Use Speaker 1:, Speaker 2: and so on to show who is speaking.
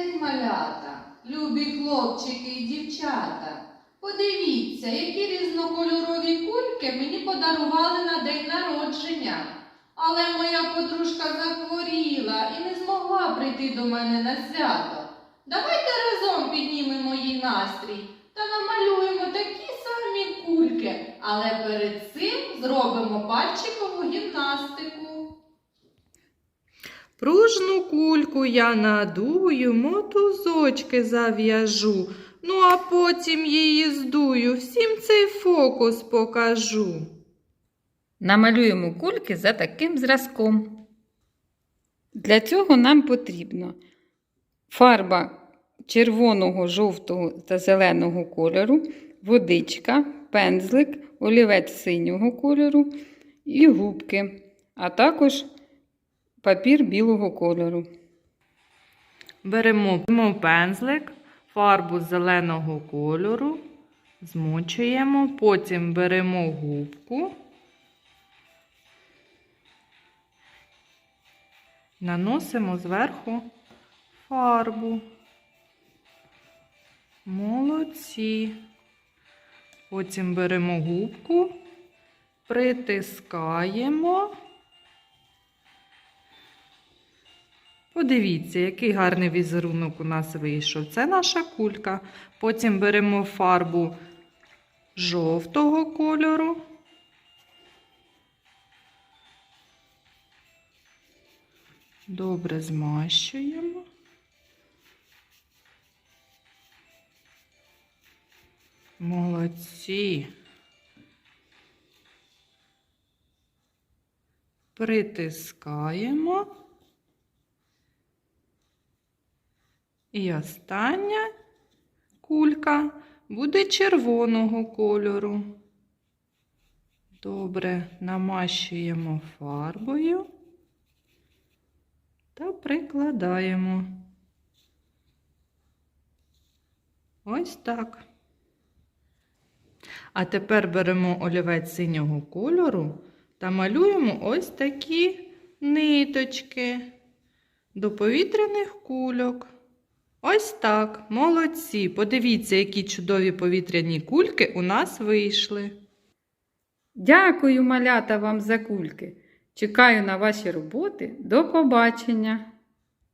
Speaker 1: день, малята, любі хлопчики і дівчата. Подивіться, які різнокольорові кульки мені подарували на день народження. Але моя подружка захворіла і не змогла прийти до мене на свято. Давайте разом піднімемо їй настрій та намалюємо такі самі кульки, але перед
Speaker 2: Пружну кульку я надую, мотузочки зав'яжу, ну а потім її здую, всім цей фокус покажу.
Speaker 3: Намалюємо кульки за таким зразком. Для цього нам потрібно фарба червоного, жовтого та зеленого кольору, водичка, пензлик, олівець синього кольору і губки, а також папір білого кольору.
Speaker 2: Беремо пензлик, фарбу зеленого кольору, змочуємо, потім беремо губку, наносимо зверху фарбу. Молодці. Потім беремо губку, притискаємо. Подивіться, який гарний візерунок у нас вийшов. Це наша кулька. Потім беремо фарбу жовтого кольору. Добре змащуємо. Молодці. Притискаємо. І остання кулька буде червоного кольору. Добре намащуємо фарбою та прикладаємо. Ось так. А тепер беремо олівець синього кольору та малюємо ось такі ниточки до повітряних кульок. Ось так, молодці. Подивіться, які чудові повітряні кульки у нас вийшли.
Speaker 3: Дякую, малята, вам за кульки. Чекаю на ваші роботи. До побачення!